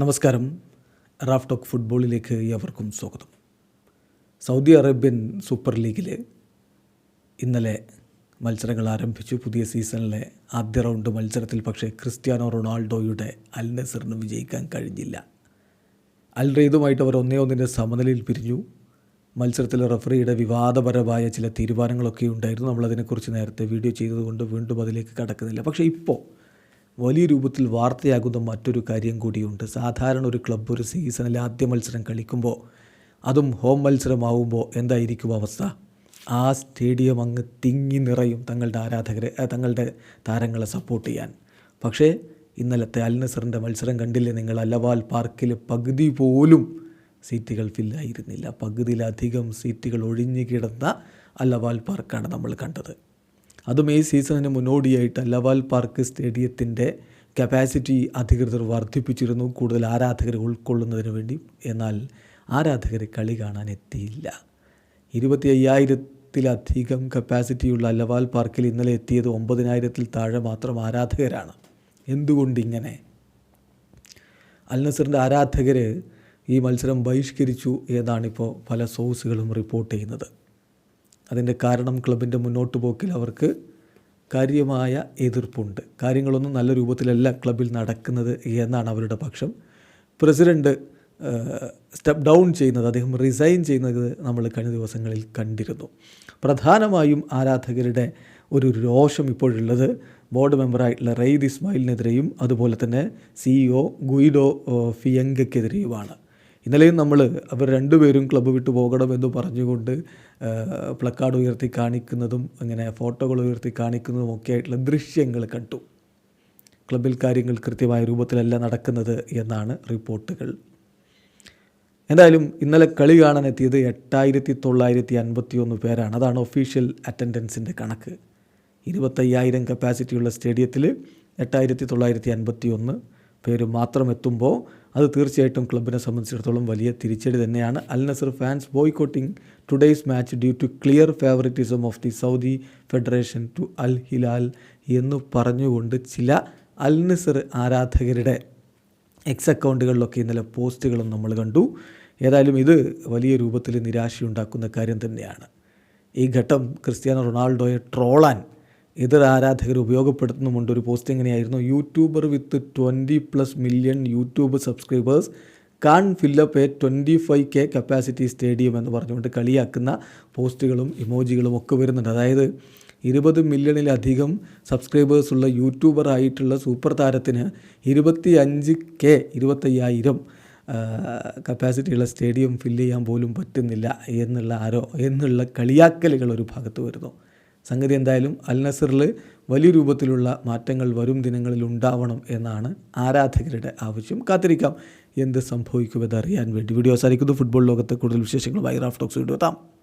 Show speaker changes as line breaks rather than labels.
നമസ്കാരം. Raf talk ഫുട്ബോളിലേക്ക് ഏവർക്കും സ്വാഗതം. സൗദി അറേബ്യൻ സൂപ്പർ ലീഗിൽ ഇന്നലെ മത്സരങ്ങൾ ആരംഭിച്ചു. പുതിയ സീസണിലെ ആദ്യ റൗണ്ട് മത്സരത്തിൽ പക്ഷേ ക്രിസ്ത്യാനോ റൊണാൾഡോയുടെ അൽ നസറിന് വിജയിക്കാൻ കഴിഞ്ഞില്ല. അൽ റെയ്ദുമായിട്ട് അവർ ഒന്നേ ഒന്നിന്റെ സമനിലയിൽ പിരിഞ്ഞു. മത്സരത്തിൽ റഫറിയുടെ വിവാദപരമായ ചില തീരുമാനങ്ങളൊക്കെ ഉണ്ടായിരുന്നു. നമ്മളതിനെക്കുറിച്ച് നേരത്തെ വീഡിയോ ചെയ്തതുകൊണ്ട് വീണ്ടും അതിലേക്ക് കടക്കുന്നില്ല. പക്ഷേ ഇപ്പോൾ വലിയ രൂപത്തിൽ വാർത്തയാകുന്ന മറ്റൊരു കാര്യം കൂടിയുണ്ട്. സാധാരണ ഒരു ക്ലബ്ബ് ഒരു സീസണിൽ ആദ്യ മത്സരം കളിക്കുമ്പോൾ അതും ഹോം മത്സരമാവുമ്പോൾ എന്തായിരിക്കും അവസ്ഥ? ആ സ്റ്റേഡിയം അങ്ങ് തിങ്ങി നിറയും തങ്ങളുടെ ആരാധകരെ തങ്ങളുടെ താരങ്ങളെ സപ്പോർട്ട് ചെയ്യാൻ. പക്ഷേ ഇന്നലത്തെ അൽനസറിന്റെ മത്സരം കണ്ടില്ലേ നിങ്ങൾ? അലവാൽ പാർക്കിൽ പകുതി പോലും സീറ്റുകൾ ഫില്ലായിരുന്നില്ല പകുതിയിലധികം സീറ്റുകൾ ഒഴിഞ്ഞു കിടന്ന അലവാൽ പാർക്കാണ് നമ്മൾ കണ്ടത്. അതും ഈ സീസണിന് മുന്നോടിയായിട്ട് ലവാൽ പാർക്ക് സ്റ്റേഡിയത്തിന്റെ കപ്പാസിറ്റി അധികൃതർ വർദ്ധിപ്പിച്ചിരുന്നു കൂടുതൽ ആരാധകരെ ഉൾക്കൊള്ളുന്നതിന് വേണ്ടി. എന്നാൽ ആരാധകർ കളി കാണാൻ എത്തിയില്ല. ഇരുപത്തി അയ്യായിരത്തിലധികം കപ്പാസിറ്റിയുള്ള അല്ലവാൽ പാർക്കിൽ ഇന്നലെ എത്തിയത് ഒമ്പതിനായിരത്തിൽ താഴെ മാത്രം ആരാധകരാണ്. എന്തുകൊണ്ടിങ്ങനെ? അൽ നസറിന്റെ ആരാധകർ ഈ മത്സരം ബഹിഷ്കരിച്ചു എന്നാണിപ്പോൾ പല സോഴ്സുകളും റിപ്പോർട്ട് ചെയ്യുന്നത്. അതിന്റെ കാരണം ക്ലബിന്റെ മുന്നോട്ട് പോക്കിൽ അവർക്ക് കാര്യമായ എതിർപ്പുണ്ട്. കാര്യങ്ങളൊന്നും നല്ല രൂപത്തിലല്ല ക്ലബിൽ നടക്കുന്നത് എന്നാണ് അവരുടെ പക്ഷം. പ്രസിഡന്റ് സ്റ്റെപ്പ് ഡൗൺ ചെയ്യുന്നത് അദ്ദേഹം റിസൈൻ ചെയ്യുന്നത് നമ്മൾ കഴിഞ്ഞ ദിവസങ്ങളിൽ കണ്ടിരുന്നു. പ്രധാനമായും ആരാധകരുടെ ഒരു രോഷം ഇപ്പോഴുള്ളത് ബോർഡ് മെമ്പറായിട്ടുള്ള റെയ്ദ് ഇസ്മായിലിനെതിരെയും അതുപോലെ തന്നെ സിഇഒ ഗുയിഡോ ഫിയങ്കയ്ക്കെതിരെയുമാണ്. ഇന്നലെയും നമ്മൾ അവർ രണ്ടുപേരും ക്ലബ്ബ് വിട്ടു പോകണമെന്ന് പറഞ്ഞുകൊണ്ട് പ്ലക്കാർഡ് ഉയർത്തി കാണിക്കുന്നതും അങ്ങനെ ഫോട്ടോകൾ ഉയർത്തി കാണിക്കുന്നതും ഒക്കെ ആയിട്ടുള്ള ദൃശ്യങ്ങൾ കണ്ടു. ക്ലബിൽ കാര്യങ്ങൾ കൃത്യമായ രൂപത്തിലല്ല നടക്കുന്നത് എന്നാണ് റിപ്പോർട്ടുകൾ. എന്തായാലും ഇന്നലെ കളി കാണാൻ എത്തിയത് എട്ടായിരത്തി തൊള്ളായിരത്തി അൻപത്തി ഒന്ന് പേരാണ്. അതാണ് ഒഫീഷ്യൽ അറ്റൻഡൻസിന്റെ കണക്ക്. ഇരുപത്തയ്യായിരം കപ്പാസിറ്റിയുള്ള സ്റ്റേഡിയത്തിൽ എട്ടായിരത്തി തൊള്ളായിരത്തി അൻപത്തി ഒന്ന് പേര് മാത്രം എത്തുമ്പോൾ അത് തീർച്ചയായിട്ടും ക്ലബിനെ സംബന്ധിച്ചിടത്തോളം വലിയ തിരിച്ചടി തന്നെയാണ്. Al Nassr fans boycotting today's match due to clear favouritism of the Saudi federation to Al Hilal എന്ന് പറഞ്ഞുകൊണ്ട് ചില അൽ നസർ ആരാധകരുടെ എക്സ് അക്കൗണ്ടുകളിലൊക്കെ ഇന്നലെ പോസ്റ്റുകളും നമ്മൾ കണ്ടു. ഏതായാലും ഇത് വലിയ രൂപത്തിൽ നിരാശയുണ്ടാക്കുന്ന കാര്യം തന്നെയാണ്. ഈ ഘട്ടം ക്രിസ്ത്യാനോ റൊണാൾഡോയെ ട്രോളാൻ എതിർ ആരാധകർ ഉപയോഗപ്പെടുത്തുന്നുമുണ്ട്. ഒരു പോസ്റ്റ് എങ്ങനെയായിരുന്നു? YouTuber with twenty plus million YouTube subscribers can't fill up a twenty five K capacity stadium എന്ന് പറഞ്ഞുകൊണ്ട് കളിയാക്കുന്ന പോസ്റ്റുകളും ഇമോജികളും ഒക്കെ വരുന്നുണ്ട്. അതായത് ഇരുപത് മില്യണിലധികം സബ്സ്ക്രൈബേഴ്സുള്ള യൂട്യൂബറായിട്ടുള്ള സൂപ്പർ താരത്തിന് ഇരുപത്തി അഞ്ച് കെ ഇരുപത്തയ്യായിരം കപ്പാസിറ്റിയുള്ള സ്റ്റേഡിയം ഫില്ല് ചെയ്യാൻ പോലും പറ്റുന്നില്ല എന്നുള്ള ആരോ എന്നുള്ള കളിയാക്കലുകൾ ഒരു ഭാഗത്ത് വരുന്നു. സംഗതി എന്തായാലും അൽ നസറിൽ വലിയ രൂപത്തിലുള്ള മാറ്റങ്ങൾ വരും ദിനങ്ങളിൽ ഉണ്ടാവണം എന്നാണ് ആരാധകരുടെ ആവശ്യം. കാത്തിരിക്കാം. എന്ത് സംഭവിക്കുമെന്ന് അറിയാൻ വേണ്ടി വീഡിയോ അവസാനിക്കുന്നു. ഫുട്ബോൾ ലോകത്തെ കൂടുതൽ വിശേഷങ്ങളുമായി റാഫ് ടോക്സ് വീഡിയോ എത്താം.